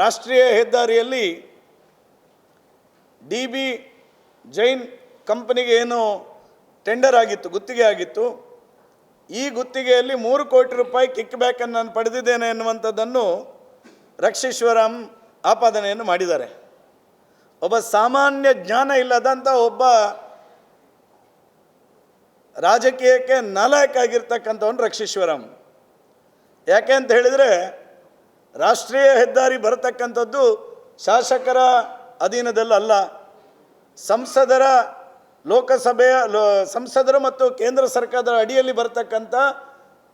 ರಾಷ್ಟ್ರೀಯ ಹೆದ್ದಾರಿಯಲ್ಲಿ D B Jain ಕಂಪನಿಗೆ ಏನು ಟೆಂಡರ್ ಆಗಿತ್ತು, ಗುತ್ತಿಗೆ ಆಗಿತ್ತು. ಈ ಗುತ್ತಿಗೆಯಲ್ಲಿ ಮೂರು ಕೋಟಿ ರೂಪಾಯಿ ಕಿಕ್ ಬ್ಯಾಕನ್ನು ನಾನು ಪಡೆದಿದ್ದೇನೆ ಎನ್ನುವಂಥದ್ದನ್ನು ರಕ್ಷೀಶ್ವರಂ ಆಪಾದನೆಯನ್ನು ಮಾಡಿದ್ದಾರೆ. ಒಬ್ಬ ಸಾಮಾನ್ಯ ಜ್ಞಾನ ಇಲ್ಲದಂಥ ಒಬ್ಬ ರಾಜಕೀಯಕ್ಕೆ ನಾಲಾಯಕ ಆಗಿರ್ತಕ್ಕಂಥವನು ರಕ್ಷೀಶ್ವರಂ. ಯಾಕೆ ಅಂತ ಹೇಳಿದರೆ ರಾಷ್ಟ್ರೀಯ ಹೆದ್ದಾರಿ ಬರತಕ್ಕಂಥದ್ದು ಶಾಸಕರ ಅಧೀನದಲ್ಲಲ್ಲ ಸಂಸದರ ಲೋಕಸಭೆಯ ಲೋ, ಸಂಸದರು ಮತ್ತು ಕೇಂದ್ರ ಸರ್ಕಾರದ ಅಡಿಯಲ್ಲಿ ಬರತಕ್ಕಂಥ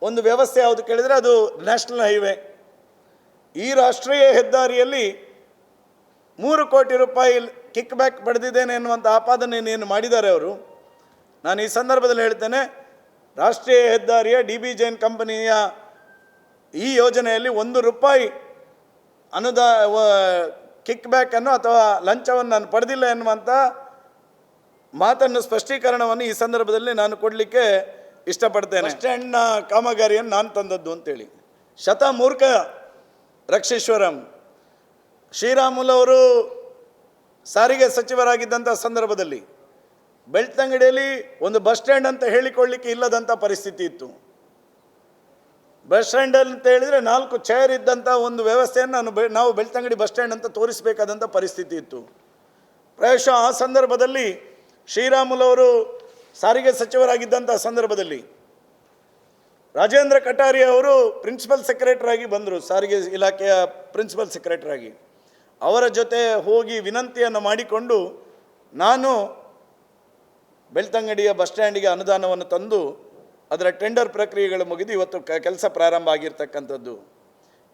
ಒಂದು ವ್ಯವಸ್ಥೆ ಯಾವುದು ಕೇಳಿದರೆ ಅದು ನ್ಯಾಷನಲ್ ಹೈವೇ. ಈ ರಾಷ್ಟ್ರೀಯ ಹೆದ್ದಾರಿಯಲ್ಲಿ ಮೂರು ಕೋಟಿ ರೂಪಾಯಿ ಕಿಕ್ ಬ್ಯಾಕ್ ಪಡೆದಿದ್ದೇನೆ ಎನ್ನುವಂಥ ಏನು ಮಾಡಿದ್ದಾರೆ ಅವರು. ನಾನು ಈ ಸಂದರ್ಭದಲ್ಲಿ ಹೇಳ್ತೇನೆ, ರಾಷ್ಟ್ರೀಯ ಹೆದ್ದಾರಿಯ ಡಿ ಬಿ ಜೈನ್ ಕಂಪನಿಯ ಈ ಯೋಜನೆಯಲ್ಲಿ ಒಂದು ರೂಪಾಯಿ ಅನುದಾ ಕಿಕ್ ಬ್ಯಾಕನ್ನು ಅಥವಾ ಲಂಚವನ್ನು ನಾನು ಪಡೆದಿಲ್ಲ ಎನ್ನುವಂಥ ಮಾತನ್ನು ಸ್ಪಷ್ಟೀಕರಣವನ್ನು ಈ ಸಂದರ್ಭದಲ್ಲಿ ನಾನು ಕೊಡಲಿಕ್ಕೆ ಇಷ್ಟಪಡ್ತೇನೆ. ಸ್ಟ್ಯಾಂಡ್ನ ಕಾಮಗಾರಿಯನ್ನು ನಾನು ತಂದದ್ದು ಅಂತೇಳಿ. ಶತಮೂರ್ಖ ರಕ್ಷೇಶ್ವರಂ. ಶ್ರೀರಾಮುಲವರು ಸಾರಿಗೆ ಸಚಿವರಾಗಿದ್ದಂಥ ಸಂದರ್ಭದಲ್ಲಿ ಬೆಳ್ತಂಗಡಿಯಲ್ಲಿ ಒಂದು ಬಸ್ ಸ್ಟ್ಯಾಂಡ್ ಅಂತ ಹೇಳಿಕೊಳ್ಳಿಕ್ಕೆ ಇಲ್ಲದಂಥ ಪರಿಸ್ಥಿತಿ ಇತ್ತು. ಬಸ್ ಸ್ಟ್ಯಾಂಡ್ ಅಂತ ಹೇಳಿದರೆ ನಾಲ್ಕು ಚೇರ್ ಇದ್ದಂಥ ಒಂದು ವ್ಯವಸ್ಥೆಯನ್ನು ನಾನು ನಾವು ಬೆಳ್ತಂಗಡಿ ಬಸ್ ಸ್ಟ್ಯಾಂಡ್ ಅಂತ ತೋರಿಸಬೇಕಾದಂಥ ಪರಿಸ್ಥಿತಿ ಇತ್ತು. ಪ್ರಾಯಶಃ ಆ ಸಂದರ್ಭದಲ್ಲಿ ಶ್ರೀರಾಮುಲವರು ಸಾರಿಗೆ ಸಚಿವರಾಗಿದ್ದಂಥ ಸಂದರ್ಭದಲ್ಲಿ ರಾಜೇಂದ್ರ ಕಟಾರಿ ಅವರು ಪ್ರಿನ್ಸಿಪಲ್ ಸೆಕ್ರೆಟರಿ ಆಗಿ ಬಂದರು, ಸಾರಿಗೆ ಇಲಾಖೆಯ ಪ್ರಿನ್ಸಿಪಲ್ ಸೆಕ್ರೆಟರಿ ಆಗಿ. ಅವರ ಜೊತೆ ಹೋಗಿ ವಿನಂತಿಯನ್ನು ಮಾಡಿಕೊಂಡು ನಾನು ಬೆಳ್ತಂಗಡಿಯ ಬಸ್ ಸ್ಟ್ಯಾಂಡಿಗೆ ಅನುದಾನವನ್ನು ತಂದು ಅದರ ಟೆಂಡರ್ ಪ್ರಕ್ರಿಯೆಗಳು ಮುಗಿದು ಇವತ್ತು ಕೆಲಸ ಪ್ರಾರಂಭ ಆಗಿರ್ತಕ್ಕಂಥದ್ದು.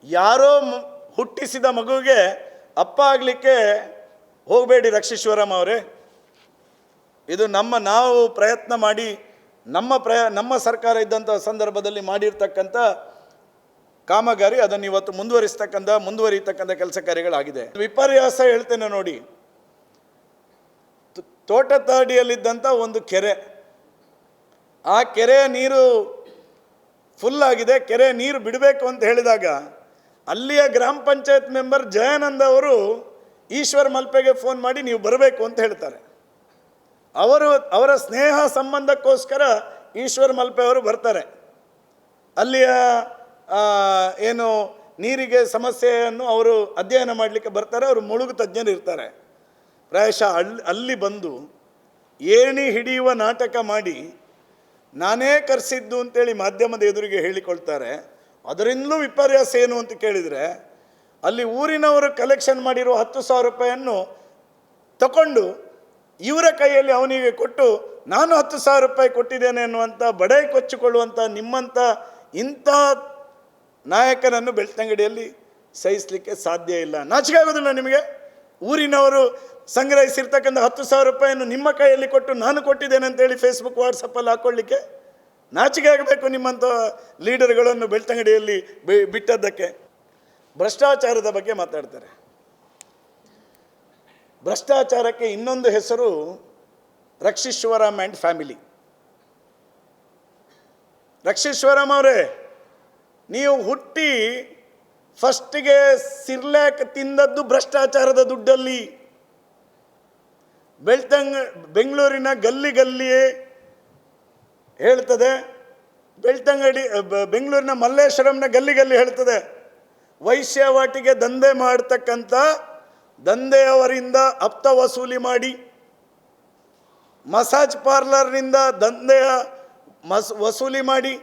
ಯಾರೋ ಹುಟ್ಟಿಸಿದ ಮಗುವಿಗೆ ಅಪ್ಪ ಆಗಲಿಕ್ಕೆ ಹೋಗಬೇಡಿ ರಕ್ಷೇಶ್ವರಂ ಅವರೇ. ಇದು ನಮ್ಮ ನಾವು ಪ್ರಯತ್ನ ಮಾಡಿ, ನಮ್ಮ ಪ್ರಯ, ನಮ್ಮ ಸರ್ಕಾರ ಇದ್ದಂಥ ಸಂದರ್ಭದಲ್ಲಿ ಮಾಡಿರ್ತಕ್ಕಂಥ ಕಾಮಗಾರಿ, ಅದನ್ನು ಇವತ್ತು ಮುಂದುವರಿಸ್ತಕ್ಕಂಥ, ಮುಂದುವರಿತಕ್ಕಂಥ ಕೆಲಸ ಕಾರ್ಯಗಳಾಗಿದೆ. ವಿಪರ್ಯಾಸ ಹೇಳ್ತೇನೆ ನೋಡಿ. ತೋಟ ತೋಟತಾಡಿಯಲ್ಲಿದ್ದಂಥ ಒಂದು ಕೆರೆ ಆ ಕೆರೆ ನೀರು ಫುಲ್ ಆಗಿದೆ, ಕೆರೆ ನೀರು ಬಿಡಬೇಕು ಅಂತ ಹೇಳಿದಾಗ ಅಲ್ಲಿಯ ಗ್ರಾಮ ಪಂಚಾಯತ್ ಮೆಂಬರ್ ಜಯಾನಂದ ಅವರು ಈಶ್ವರ್ ಮಲ್ಪೆಗೆ ಫೋನ್ ಮಾಡಿ ನೀವು ಬರಬೇಕು ಅಂತ ಹೇಳ್ತಾರೆ. ಅವರು, ಅವರ ಸ್ನೇಹ ಸಂಬಂಧಕ್ಕೋಸ್ಕರ ಈಶ್ವರ್ ಮಲ್ಪೆ ಅವರು ಬರ್ತಾರೆ. ಅಲ್ಲಿಯ ಏನು ನೀರಿಗೆ ಸಮಸ್ಯೆಯನ್ನು ಅವರು ಅಧ್ಯಯನ ಮಾಡಲಿಕ್ಕೆ ಬರ್ತಾರೆ, ಅವರು ಮುಳುಗು ತಜ್ಞರು ಇರ್ತಾರೆ. ಪ್ರಾಯಶಃ ಅಲ್ಲಿ ಅಲ್ಲಿ ಬಂದು ಏಣಿ ಹಿಡಿಯುವ ನಾಟಕ ಮಾಡಿ ನಾನೇ ಕರೆಸಿದ್ದು ಅಂತೇಳಿ ಮಾಧ್ಯಮದ ಎದುರಿಗೆ ಹೇಳಿಕೊಳ್ತಾರೆ. ಅದರಿಂದಲೂ ವಿಪರ್ಯಾಸ ಏನು ಅಂತ ಕೇಳಿದರೆ, ಅಲ್ಲಿ ಊರಿನವರು ಕಲೆಕ್ಷನ್ ಮಾಡಿರುವ ಹತ್ತು ಸಾವಿರ ರೂಪಾಯಿಯನ್ನು ತಗೊಂಡು ಇವರ ಕೈಯಲ್ಲಿ ಅವನಿಗೆ ಕೊಟ್ಟು, ನಾನು ಹತ್ತು ಸಾವಿರ ರೂಪಾಯಿ ಕೊಟ್ಟಿದ್ದೇನೆ ಅನ್ನುವಂಥ ಬಡಾಯಿ ಕೊಚ್ಚಿಕೊಳ್ಳುವಂಥ ನಿಮ್ಮಂಥ ಇಂಥ ನಾಯಕನನ್ನು ಬೆಳ್ತಂಗಡಿಯಲ್ಲಿ ಸಹಿಸಲಿಕ್ಕೆ ಸಾಧ್ಯ ಇಲ್ಲ. ನಾಚಿಕೆ ಆಗೋದಿಲ್ಲ ನಿಮಗೆ? ಊರಿನವರು ಸಂಗ್ರಹಿಸಿರ್ತಕ್ಕಂಥ ಹತ್ತು ಸಾವಿರ ರೂಪಾಯಿಯನ್ನು ನಿಮ್ಮ ಕೈಯಲ್ಲಿ ಕೊಟ್ಟು ನಾನು ಕೊಟ್ಟಿದ್ದೇನೆ ಅಂತೇಳಿ ಫೇಸ್ಬುಕ್ ವಾಟ್ಸಪ್ಪಲ್ಲಿ ಹಾಕ್ಕೊಳ್ಳಿಕ್ಕೆ ನಾಚಿಕೆ ಆಗಬೇಕು ನಿಮ್ಮಂಥ ಲೀಡರ್ಗಳನ್ನು ಬೆಳ್ತಂಗಡಿಯಲ್ಲಿ ಬಿಟ್ಟದ್ದಕ್ಕೆ. ಭ್ರಷ್ಟಾಚಾರದ ಬಗ್ಗೆ ಮಾತಾಡ್ತಾರೆ. ಭ್ರಷ್ಟಾಚಾರಕ್ಕೆ ಇನ್ನೊಂದು ಹೆಸರು ರಕ್ಷೀಶ್ವರಂ ಆ್ಯಂಡ್ ಫ್ಯಾಮಿಲಿ. ರಕ್ಷೀಶ್ವರಂ ಅವರೇ, ನೀವು ಹುಟ್ಟಿ ಫಸ್ಟಿಗೆ ಸಿರ್ಲ್ಯಾಕ್ ತಿಂದದ್ದು ಭ್ರಷ್ಟಾಚಾರದ ದುಡ್ಡಲ್ಲಿ. ಬೆಳ್ತಂಗ ಬೆಂಗಳೂರಿನ ಗಲ್ಲಿ ಗಲ್ಲಿಯೇ ಹೇಳ್ತದೆ. ಬೆಳ್ತಂಗಡಿ ಬೆಂಗಳೂರಿನ ಮಲ್ಲೇಶ್ವರಂನ ಗಲ್ಲಿ ಗಲ್ಲಿ ಹೇಳ್ತದೆ ವೈಶ್ಯವಾಟಿಗೆ ದಂಧೆ ಮಾಡ್ತಕ್ಕಂಥ ದಂಧೆಯವರಿಂದ ಹಪ್ತ ವಸೂಲಿ ಮಾಡಿ. ಮಸಾಜ್ ಪಾರ್ಲರ್ನಿಂದ ದಂಧೆಯ ಮಸ್, ವಸೂಲಿ ಮಾಡಿ.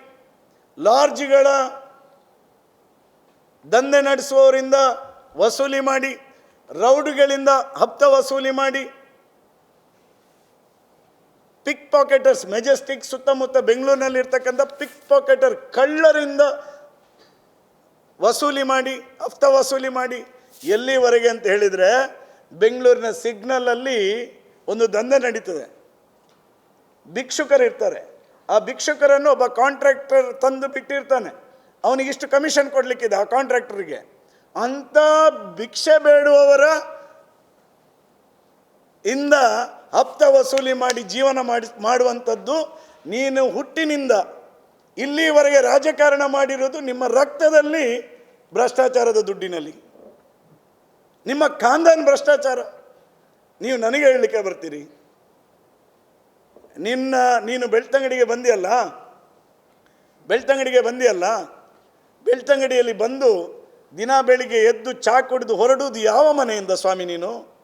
ಲಾಡ್ಜ್ಗಳ ದಂಧೆ ನಡೆಸುವವರಿಂದ ವಸೂಲಿ ಮಾಡಿ. ರೌಡ್ಗಳಿಂದ ಹಪ್ತ ವಸೂಲಿ ಮಾಡಿ. ಪಿಕ್ ಪಾಕೆಟರ್ಸ್ ಮೆಜೆಸ್ಟಿಕ್ ಸುತ್ತಮುತ್ತ ಬೆಂಗಳೂರಿನಲ್ಲಿ ಇರ್ತಕ್ಕಂಥ ಪಿಕ್ ಪಾಕೆಟರ್ ಕಳ್ಳರಿಂದ ವಸೂಲಿ ಮಾಡಿ ಹಫ್ತ ವಸೂಲಿ ಮಾಡಿ ಎಲ್ಲಿವರೆಗೆ ಅಂತ ಹೇಳಿದರೆ ಬೆಂಗಳೂರಿನ ಸಿಗ್ನಲಲ್ಲಿ ಒಂದು ದಂಧೆ ನಡೀತದೆ. ಭಿಕ್ಷುಕರು ಇರ್ತಾರೆ ಆ ಭಿಕ್ಷುಕರನ್ನು ಒಬ್ಬ ಕಾಂಟ್ರಾಕ್ಟರ್ ತಂದು ಬಿಟ್ಟಿರ್ತಾನೆ. ಅವನಿಗೆ ಇಷ್ಟು ಕಮಿಷನ್ ಕೊಡಲಿಕ್ಕಿದೆ ಆ ಕಾಂಟ್ರಾಕ್ಟರ್ಗೆ ಅಂಥ ಭಿಕ್ಷೆ ಬೇಡುವವರ ಇಂದ ಹಪ್ತ ವಸೂಲಿ ಮಾಡಿ ಜೀವನ ಮಾಡಿ ಮಾಡುವಂಥದ್ದು ನೀನು ಹುಟ್ಟಿನಿಂದ ಇಲ್ಲಿವರೆಗೆ ರಾಜಕಾರಣ ಮಾಡಿರೋದು ನಿಮ್ಮ ರಕ್ತದಲ್ಲಿ ಭ್ರಷ್ಟಾಚಾರದ ದುಡ್ಡಿನಲ್ಲಿ. ನಿಮ್ಮ ಖಾನ್ದಾನ್ ಭ್ರಷ್ಟಾಚಾರ. ನೀವು ನನಗೆ ಹೇಳಲಿಕ್ಕೆ ಬರ್ತೀರಿ. ನಿನ್ನ, ನೀನು ಬೆಳ್ತಂಗಡಿಗೆ ಬಂದಿಯಲ್ಲ? ಬೆಳ್ತಂಗಡಿಗೆ ಬಂದಿಯಲ್ಲ? ಬೆಳ್ತಂಗಡಿಯಲ್ಲಿ ಬಂದು ದಿನ ಬೆಳಿಗ್ಗೆ ಎದ್ದು ಚಾ ಕುಡಿದು ಹೊರಡುವುದು ಯಾವ ಮನೆಯಿಂದ ಸ್ವಾಮಿ ನೀನು?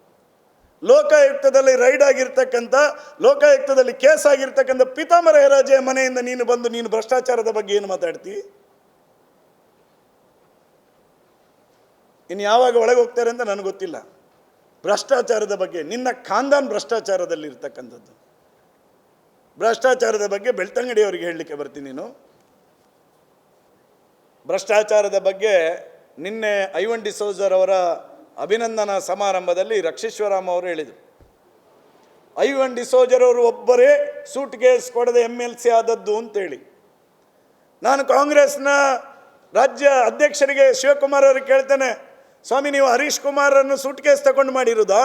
ಲೋಕಾಯುಕ್ತದಲ್ಲಿ ರೈಡ್ ಆಗಿರ್ತಕ್ಕಂಥ ಲೋಕಾಯುಕ್ತದಲ್ಲಿ ಕೇಸ್ ಆಗಿರ್ತಕ್ಕಂಥ ಪಿತಾಮರ ಹೆರಾಜೆಯ ಮನೆಯಿಂದ ನೀನು ಬಂದು ನೀನು ಭ್ರಷ್ಟಾಚಾರದ ಬಗ್ಗೆ ಏನು ಮಾತಾಡ್ತೀವಿ ಇನ್ನು ಯಾವಾಗ ಒಳಗೆ ಹೋಗ್ತಾರೆ ಅಂತ ನನಗೆ ಗೊತ್ತಿಲ್ಲ. ಭ್ರಷ್ಟಾಚಾರದ ಬಗ್ಗೆ, ನಿನ್ನ ಖಾಂದಾನ್ ಭ್ರಷ್ಟಾಚಾರದಲ್ಲಿ ಇರ್ತಕ್ಕಂಥದ್ದು. ಭ್ರಷ್ಟಾಚಾರದ ಬಗ್ಗೆ ಬೆಳ್ತಂಗಡಿಯವರಿಗೆ ಹೇಳಲಿಕ್ಕೆ ಬರ್ತೀನಿ ನೀನು. ಭ್ರಷ್ಟಾಚಾರದ ಬಗ್ಗೆ ನಿನ್ನೆ ಐವನ್ ಡಿಸೋಜರ್ ಅವರ ಅಭಿನಂದನಾ ಸಮಾರಂಭದಲ್ಲಿ ರಕ್ಷೇಶ್ವರಾಮ್ ಅವರು ಹೇಳಿದರು. ಐವನ್ ಡಿಸೋಜರ್ ಅವರು ಒಬ್ಬರೇ ಸೂಟ್ ಕೇಸ್ ಕೊಡದೆ ಎಂ ಎಲ್ ಸಿ ಆದದ್ದು ಅಂತೇಳಿ. ನಾನು ಕಾಂಗ್ರೆಸ್ನ ರಾಜ್ಯ ಅಧ್ಯಕ್ಷರಿಗೆ ಶಿವಕುಮಾರ್ ಅವ್ರಿಗೆ ಕೇಳ್ತೇನೆ, ಸ್ವಾಮಿ ನೀವು ಹರೀಶ್ ಕುಮಾರನ್ನು ಸೂಟ್ ಕೇಸ್ ತಗೊಂಡು ಮಾಡಿರೋದಾ?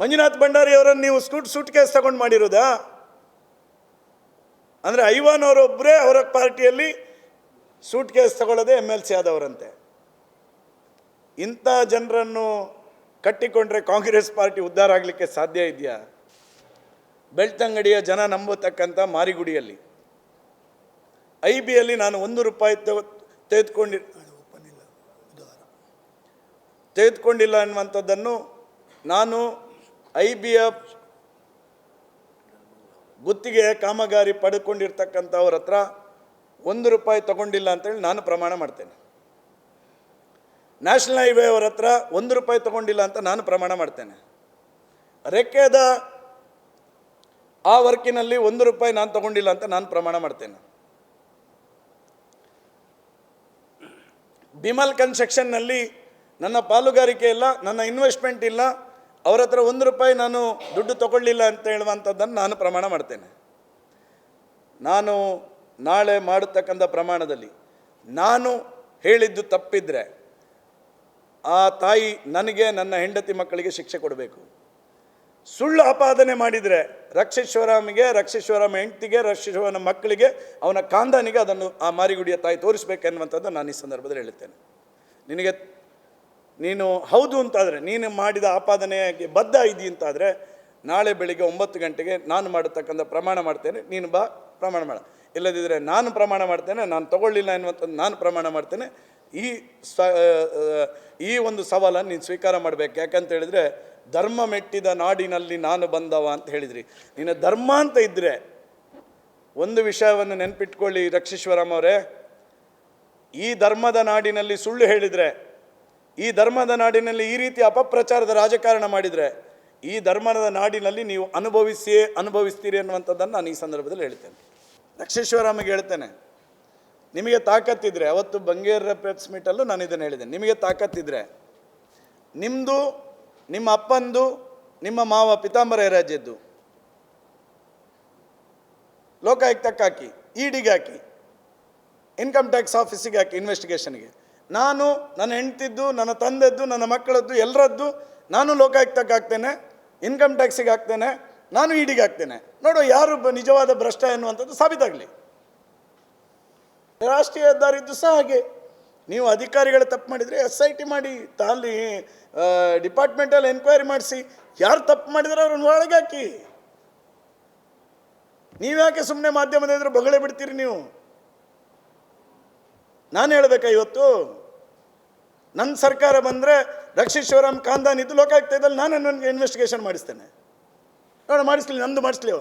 ಮಂಜುನಾಥ್ ಭಂಡಾರಿ ಅವರನ್ನು ನೀವು ಸ್ಕೂಟ್ ಸೂಟ್ ಕೇಸ್ ತಗೊಂಡು ಮಾಡಿರೋದಾ? ಅಂದರೆ ಐವಾನ್ ಅವರೊಬ್ಬರೇ ಅವರ ಪಾರ್ಟಿಯಲ್ಲಿ ಸೂಟ್ ಕೇಸ್ ತಗೊಳ್ಳೋದೇ ಎಂ ಎಲ್ ಸಿ ಆದವರಂತೆ. ಇಂಥ ಜನರನ್ನು ಕಟ್ಟಿಕೊಂಡ್ರೆ ಕಾಂಗ್ರೆಸ್ ಪಾರ್ಟಿ ಉದ್ಧಾರ ಆಗಲಿಕ್ಕೆ ಸಾಧ್ಯ ಇದೆಯಾ? ಬೆಳ್ತಂಗಡಿಯ ಜನ ನಂಬತಕ್ಕಂಥ ಮಾರಿಗುಡಿಯಲ್ಲಿ. ಐ ಬಿಯಲ್ಲಿ ನಾನು ಒಂದು ರೂಪಾಯಿ ತೆಗೆ ತೆಗೆದುಕೊಂಡಿ ತೆಗೆದುಕೊಂಡಿಲ್ಲ ಅನ್ನುವಂಥದ್ದನ್ನು ನಾನು ಐ ಬಿಯ ಗುತ್ತಿಗೆ ಕಾಮಗಾರಿ ಪಡ್ಕೊಂಡಿರ್ತಕ್ಕಂಥವ್ರ ಹತ್ರ ಒಂದು ರೂಪಾಯಿ ತಗೊಂಡಿಲ್ಲ ಅಂತೇಳಿ ನಾನು ಪ್ರಮಾಣ ಮಾಡ್ತೇನೆ. ನ್ಯಾಷನಲ್ ಹೈವೇ ಅವರ ಹತ್ರ ಒಂದು ರೂಪಾಯಿ ತಗೊಂಡಿಲ್ಲ ಅಂತ ನಾನು ಪ್ರಮಾಣ ಮಾಡ್ತೇನೆ. ರೆಕ್ಕೆದ ಆ ವರ್ಕಿನಲ್ಲಿ ಒಂದು ರೂಪಾಯಿ ನಾನು ತಗೊಂಡಿಲ್ಲ ಅಂತ ನಾನು ಪ್ರಮಾಣ ಮಾಡ್ತೇನೆ. ಬಿಮಲ್ ಕನ್ಸ್ಟ್ರಕ್ಷನ್ನಲ್ಲಿ ನನ್ನ ಪಾಲುಗಾರಿಕೆ ಇಲ್ಲ, ನನ್ನ ಇನ್ವೆಸ್ಟ್ಮೆಂಟ್ ಇಲ್ಲ, ಅವ್ರ ಹತ್ರ ಒಂದು ರೂಪಾಯಿ ನಾನು ದುಡ್ಡು ತಗೊಳ್ಳಿಲ್ಲ ಅಂತ ಹೇಳುವಂಥದ್ದನ್ನು ನಾನು ಪ್ರಮಾಣ ಮಾಡ್ತೇನೆ. ನಾನು ನಾಳೆ ಮಾಡತಕ್ಕಂಥ ಪ್ರಮಾಣದಲ್ಲಿ ನಾನು ಹೇಳಿದ್ದು ತಪ್ಪಿದ್ರೆ ಆ ತಾಯಿ ನನಗೆ ನನ್ನ ಹೆಂಡತಿ ಮಕ್ಕಳಿಗೆ ಶಿಕ್ಷೆ ಕೊಡಬೇಕು. ಸುಳ್ಳು ಆಪಾದನೆ ಮಾಡಿದರೆ ರಕ್ಷೇಶ್ವರಾಮಿಗೆ, ರಕ್ಷೇಶ್ವರಮ ಹೆಂಡತಿಗೆ ರಕ್ಷೇಶ್ವರನ ಮಕ್ಕಳಿಗೆ, ಅವನ ಕಾಂದಾನಿಗೆ ಅದನ್ನು ಆ ಮಾರಿಗುಡಿಯ ತಾಯಿ ತೋರಿಸ್ಬೇಕೆನ್ನುವಂಥದ್ದು ನಾನು ಈ ಸಂದರ್ಭದಲ್ಲಿ ಹೇಳುತ್ತೇನೆ. ನಿನಗೆ ನೀನು ಹೌದು ಅಂತಾದರೆ, ನೀನು ಮಾಡಿದ ಆಪಾದನೆಗೆ ಬದ್ಧ ಇದೀ ಅಂತಾದರೆ, ನಾಳೆ ಬೆಳಿಗ್ಗೆ ಒಂಬತ್ತು ಗಂಟೆಗೆ ನಾನು ಮಾಡತಕ್ಕಂಥ ಪ್ರಮಾಣ ಮಾಡ್ತೇನೆ, ನೀನು ಬಾ, ಪ್ರಮಾಣ ಮಾಡ. ಇಲ್ಲದಿದ್ದರೆ ನಾನು ಪ್ರಮಾಣ ಮಾಡ್ತೇನೆ, ನಾನು ತಗೊಳ್ಳಿಲ್ಲ ಎನ್ನುವಂಥದ್ದು ನಾನು ಪ್ರಮಾಣ ಮಾಡ್ತೇನೆ ಈ ಸ ಈ ಒಂದು ಸವಾಲನ್ನು ನೀನು ಸ್ವೀಕಾರ ಮಾಡಬೇಕು. ಯಾಕಂತ ಹೇಳಿದರೆ, ಧರ್ಮ ಮೆಟ್ಟಿದ ನಾಡಿನಲ್ಲಿ ನಾನು ಬಂದವ ಅಂತ ಹೇಳಿದ್ರಿ. ನಿನ್ನ ಧರ್ಮ ಅಂತ ಇದ್ದರೆ ಒಂದು ವಿಷಯವನ್ನು ನೆನಪಿಟ್ಕೊಳ್ಳಿ ರಕ್ಷಿಶ್ವರಮ್ ಅವರೇ. ಈ ಧರ್ಮದ ನಾಡಿನಲ್ಲಿ ಸುಳ್ಳು ಹೇಳಿದರೆ, ಈ ಧರ್ಮದ ನಾಡಿನಲ್ಲಿ ಈ ರೀತಿ ಅಪಪ್ರಚಾರದ ರಾಜಕಾರಣ ಮಾಡಿದರೆ, ಈ ಧರ್ಮದ ನಾಡಿನಲ್ಲಿ ನೀವು ಅನುಭವಿಸಿಯೇ ಅನುಭವಿಸ್ತೀರಿ ಅನ್ನುವಂಥದ್ದನ್ನು ನಾನು ಈ ಸಂದರ್ಭದಲ್ಲಿ ಹೇಳ್ತೇನೆ. ರಕ್ಷೇಶ್ವರಾಮಿಗೆ ಹೇಳ್ತೇನೆ. ನಿಮಗೆ ತಾಕತ್ತಿದ್ರೆ, ಅವತ್ತು ಬಂಗೇರ ಪ್ರೆಸ್ ಮೀಟಲ್ಲೂ ನಾನು ಇದನ್ನು ಹೇಳಿದೆ ನಿಮಗೆ ತಾಕತ್ತಿದ್ರೆ ನಿಮ್ಮದು ನಿಮ್ಮ ಅಪ್ಪಂದು, ನಿಮ್ಮ ಮಾವ ಪಿತಾಂಬರ ರಾಜ್ಯದ್ದು ಲೋಕಾಯುಕ್ತಕ್ಕೆ ಹಾಕಿ ಇಡಿಗೆ ಹಾಕಿ ಇನ್ಕಮ್ ಟ್ಯಾಕ್ಸ್ ಆಫೀಸಿಗೆ ಹಾಕಿ ಇನ್ವೆಸ್ಟಿಗೇಷನ್ಗೆ ನಾನು ನನ್ನ ಹೆಂಡ್ತಿದ್ದು, ನನ್ನ ತಂದೆದ್ದು, ನನ್ನ ಮಕ್ಕಳದ್ದು ಎಲ್ಲರದ್ದು ನಾನು ಲೋಕಾಯುಕ್ತಕ್ಕೆ ಹಾಕ್ತೇನೆ ಇನ್ಕಮ್ ಟ್ಯಾಕ್ಸಿಗೆ ಹಾಕ್ತೇನೆ, ನಾನು ಇಡಿಗೆ ಹಾಕ್ತೇನೆ. ನೋಡು, ಯಾರು ನಿಜವಾದ ಭ್ರಷ್ಟ ಎನ್ನುವಂಥದ್ದು ಸಾಬೀತಾಗಲಿ. ರಾಷ್ಟ್ರೀಯ ಹೆದ್ದಾರಿದ್ದು ಸಹ ಹಾಗೆ. ನೀವು ಅಧಿಕಾರಿಗಳು ತಪ್ಪು ಮಾಡಿದರೆ ಎಸ್ ಐ ಟಿ ಮಾಡಿ ತಾಲಿ ಡಿಪಾರ್ಟ್ಮೆಂಟಲ್ಲಿ ಎನ್ಕ್ವೈರಿ ಮಾಡಿಸಿ. ಯಾರು ತಪ್ಪು ಮಾಡಿದರೆ ಅವ್ರನ್ನ ಒಳಗೆ ಹಾಕಿ. ನೀವ್ಯಾಕೆ ಸುಮ್ಮನೆ ಮಾಧ್ಯಮದ ಎದುರು ಬಗಳೇ ಬಿಡ್ತೀರಿ ನೀವು? ನಾನು ಹೇಳಬೇಕಾ ಇವತ್ತು? ನನ್ನ ಸರ್ಕಾರ ಬಂದರೆ ರಕ್ಷೇಶ್ವರಂ ಕಾಂದಾನ್ ಇದು ಲೋಕಾಯುಕ್ತದಲ್ಲಿ ನಾನು ನನಗೆ ಇನ್ವೆಸ್ಟಿಗೇಷನ್ ಮಾಡಿಸ್ತೇನೆ. ನೋಡ, ಮಾಡಿಸ್ಲಿ, ನಂದು ಮಾಡಿಸ್ಲಿವ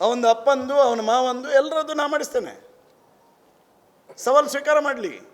ಅವನ ಅಪ್ಪಂದು ಅವನ ಮಾವಂದು ಎಲ್ಲರದ್ದು ನಾ ಮಾಡಿಸ್ತೇನೆ. ಸವಾಲು ಸ್ವೀಕಾರ ಮಾಡಲಿ.